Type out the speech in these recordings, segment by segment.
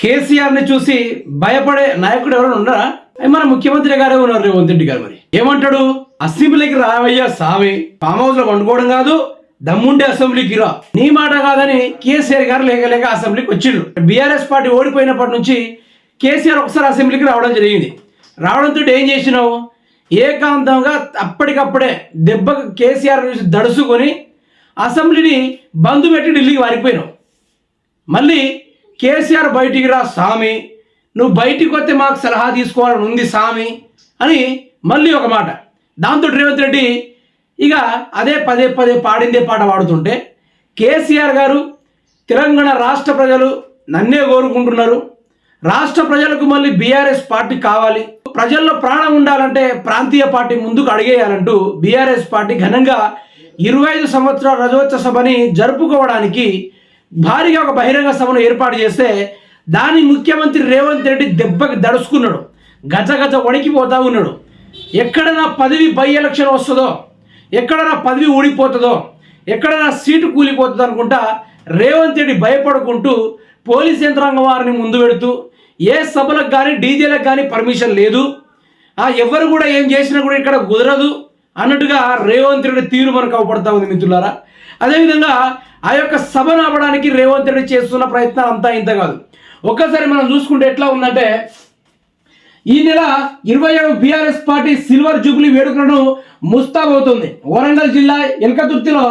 కేసీఆర్ని చూసి భయపడే నాయకుడు ఎవరైనా ఉన్నారా? మన ముఖ్యమంత్రి గారే ఉన్నారు రేవంత్ రెడ్డి గారు మరి. ఏమంటాడు? అసెంబ్లీకి రావయ్యా సామి. ఫామ్ హౌస్లో వండుకోవడం కాదు దమ్ముండే అసెంబ్లీకి రా. నీ మాట కాదని కేసీఆర్ గారు లేక లేక అసెంబ్లీకి వచ్చిండ్రు. బీఆర్ఎస్ పార్టీ ఓడిపోయినప్పటి నుంచి కేసీఆర్ ఒకసారి అసెంబ్లీకి రావడం జరిగింది. రావడంతో ఏం చేసినావు? ఏకాంతంగా అప్పటికప్పుడే దెబ్బ కేసీఆర్ నుంచి దడుసుకొని అసెంబ్లీని బంద్ పెట్టి ఢిల్లీకి వారిపోయినావు. మళ్ళీ కేసీఆర్ బయటికి రా సామి. నువ్వు బయటికి వస్తే మాకు సలహా తీసుకోవాలని ఉంది సామి అని మళ్ళీ ఒక మాట. దాంతో రేవంత్ రెడ్డి ఇక అదే పదే పదే పాడిందే పాట పాడుతుంటే కేసీఆర్ గారు తెలంగాణ రాష్ట్ర ప్రజలు నన్నే కోరుకుంటున్నారు. రాష్ట్ర ప్రజలకు మళ్ళీ బీఆర్ఎస్ పార్టీ కావాలి. ప్రజల్లో ప్రాణం ఉండాలంటే ప్రాంతీయ పార్టీ ముందుకు అడిగేయాలంటూ బీఆర్ఎస్ పార్టీ ఘనంగా ఇరవై ఐదు సంవత్సరాల రజోత్సవ సభని జరుపుకోవడానికి భారీగా ఒక బహిరంగ సభను ఏర్పాటు చేస్తే దాని ముఖ్యమంత్రి రేవంత్ రెడ్డి దెబ్బకి దడుచుకున్నాడు. గజ గజ వణికిపోతా ఉన్నాడు. ఎక్కడ నా పదవి బై ఎలక్షన్ వస్తుందో ఎక్కడ నా పదవి ఊడిపోతుందో ఎక్కడ నా సీటు కూలిపోతుందో అనుకుంటా రేవంత్ రెడ్డి భయపడుకుంటూ పోలీస్ యంత్రాంగం వారిని ముందు పెడుతూ ఏ సభలకు కానీ డీజేలకు కానీ పర్మిషన్ లేదు. ఆ ఎవరు కూడా ఏం చేసినా కూడా ఇక్కడ కుదరదు. అన్నట్టుగా రేవంత్ రెడ్డి తీరు మనకు అవపడతా ఉంది మిత్రులారా. అదేవిధంగా ఆ యొక్క సభను ఆపడానికి రేవంత్ రెడ్డి చేస్తున్న ప్రయత్నం అంతా ఇంత కాదు. ఒక్కసారి మనం చూసుకుంటే ఎట్లా ఉందంటే ఈ నెల ఇరవై ఏడు బీఆర్ఎస్ పార్టీ సిల్వర్ జూబ్లీ వేడుకలను ముస్తాబవుతుంది వరంగల్ జిల్లా ఎల్కతుర్తిలో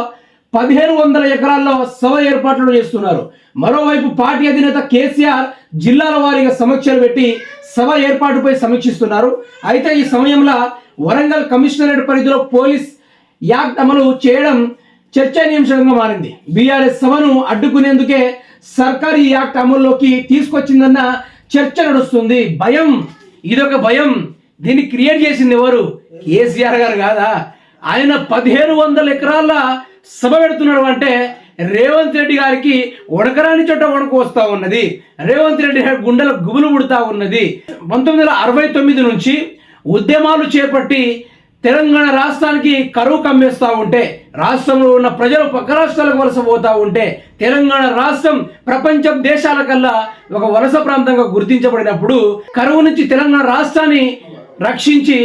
పదిహేను వందల ఎకరాల్లో సభ ఏర్పాట్లు చేస్తున్నారు. మరోవైపు పార్టీ అధినేత కేసీఆర్ జిల్లాల వారీగా సమీక్షలు పెట్టి సభ ఏర్పాటుపై సమీక్షిస్తున్నారు. అయితే ఈ సమయంలో వరంగల్ కమిషనరేట్ పరిధిలో పోలీస్ యాక్ట్ అమలు చేయడం చర్చనీయాంశంగా మారింది. బీఆర్ఎస్ సభను అడ్డుకునేందుకే సర్కార్ ఈ యాక్ట్ అమల్లోకి తీసుకొచ్చిందన్న చర్చ నడుస్తుంది. భయం ఇదొక భయం. దీన్ని క్రియేట్ చేసింది ఎవరు? కేసీఆర్ గారు కాదా? ఆయన పదిహేను వందల ఎకరాల సభ పెడుతున్నాడు అంటే రేవంత్ రెడ్డి గారికి ఉడకరాని చోట వణుకు వస్తూ ఉన్నది. రేవంత్ రెడ్డి గారి గుండెల గుబులు పుడతా ఉన్నది. పంతొమ్మిది వందల అరవై తొమ్మిది నుంచి ఉద్యమాలు చేపట్టి తెలంగాణ రాష్ట్రానికి కరువు కమ్మేస్తూ ఉంటే రాష్ట్రంలో ఉన్న ప్రజలు పక్క రాష్ట్రాలకు వలస పోతూ ఉంటే తెలంగాణ రాష్ట్రం ప్రపంచం దేశాల కల్లా ఒక వలస ప్రాంతంగా గుర్తించబడినప్పుడు కరువు నుంచి తెలంగాణ రాష్ట్రాన్ని రక్షించి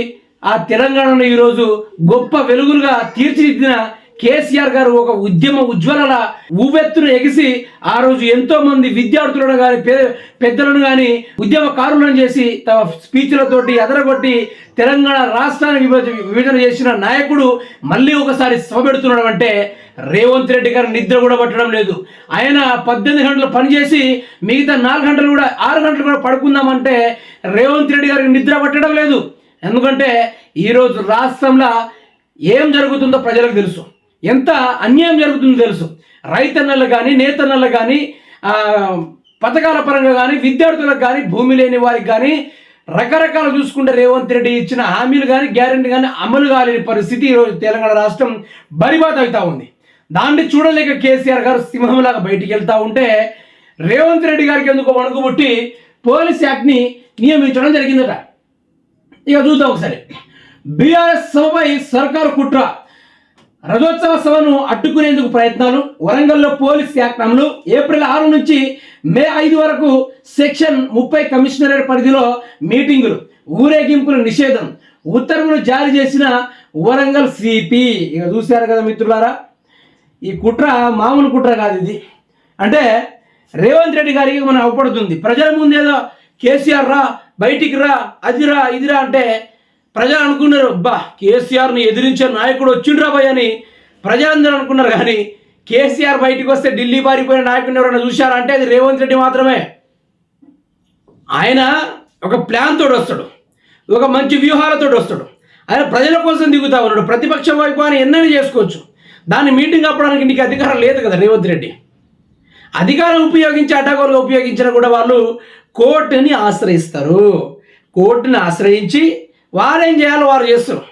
ఆ తెలంగాణను ఈరోజు గొప్ప వెలుగులుగా తీర్చిదిద్దిన కేసీఆర్ గారు ఒక ఉద్యమ ఉజ్వలన ఉవ్వెత్తును ఎగిసి ఆ రోజు ఎంతో మంది విద్యార్థులను కానీ పెద్దలను కానీ ఉద్యమకారులను చేసి తమ స్పీచ్లతోటి ఎదరగొట్టి తెలంగాణ రాష్ట్రాన్ని విభజ విభజన చేసిన నాయకుడు మళ్ళీ ఒకసారి సభ పెడుతున్నాడు అంటే రేవంత్ రెడ్డి గారు నిద్ర కూడా పట్టడం లేదు. ఆయన పద్దెనిమిది గంటలు పనిచేసి మిగతా నాలుగు గంటలు కూడా ఆరు గంటలు కూడా పడుకుందామంటే రేవంత్ రెడ్డి గారికి నిద్ర పట్టడం లేదు. ఎందుకంటే ఈరోజు రాష్ట్రంలో ఏం జరుగుతుందో ప్రజలకు తెలుసు. ఎంత అన్యాయం జరుగుతుందో తెలుసు. రైతన్నలు కానీ నేతన్నలు కానీ పథకాల పరంగా కానీ విద్యార్థులకు కానీ భూమి లేని వారికి కానీ రకరకాల చూసుకుంటే రేవంత్ రెడ్డి ఇచ్చిన హామీలు కానీ గ్యారెంటీ కానీ అమలు కాలేని పరిస్థితి ఈరోజు తెలంగాణ రాష్ట్రం బరిబాత్ అవుతా ఉంది. దాన్ని చూడలేక కేసీఆర్ గారు సింహంలాగా బయటికి వెళ్తూ ఉంటే రేవంత్ రెడ్డి గారికి ఎందుకో వణుకుబుట్టి పోలీస్ యాక్ట్ని నియమించడం జరిగిందట. ఇక చూద్దాం ఒకసారి. బీఆర్ఎస్ సభపై సర్కారు కుట్ర. రథోత్సవ సభను అడ్డుకునేందుకు ప్రయత్నాలు. వరంగల్లో పోలీస్ యాక్ట్ ఏప్రిల్ ఆరు నుంచి మే ఐదు వరకు సెక్షన్ ముప్పై కమిషనరేట్ పరిధిలో మీటింగులు. ఊరేగింపుల నిషేధం. ఉత్తర్వులు జారీ చేసిన వరంగల్ సిపి. ఇక చూశారు కదా మిత్రులారా ఈ కుట్ర మామూలు కుట్ర కాదు ఇది. అంటే రేవంత్ రెడ్డి గారికి మనం అవపడుతుంది ప్రజల ముందేదో కేసీఆర్ రా బయటికి రా అదిరా ఇదిరా అంటే ప్రజలు అనుకున్నారు అబ్బా కేసీఆర్ని ఎదిరించే నాయకుడు వచ్చిండ్రా భయ్ అని ప్రజలందరూ అనుకున్నారు. కానీ కేసీఆర్ బయటికి వస్తే ఢిల్లీ పారిపోయిన నాయకుడిని ఎవరైనా చూశారా? అంటే అది రేవంత్ రెడ్డి మాత్రమే. ఆయన ఒక ప్లాన్ తోడు వస్తాడు. ఒక మంచి వ్యూహాలతో వస్తాడు. ఆయన ప్రజల కోసం దిగుతా ఉన్నాడు. ప్రతిపక్ష వైపు అని ఎన్నైనా చేసుకోవచ్చు. దాన్ని మీటింగ్ అప్పడానికి నీకు అధికారం లేదు కదా రేవంత్ రెడ్డి. అధికారం ఉపయోగించి అడ్డగోలుగా ఉపయోగించిన కూడా వాళ్ళు కోర్టుని ఆశ్రయిస్తారు. కోర్టుని ఆశ్రయించి వారేం చేయాలో వారు చేస్తారు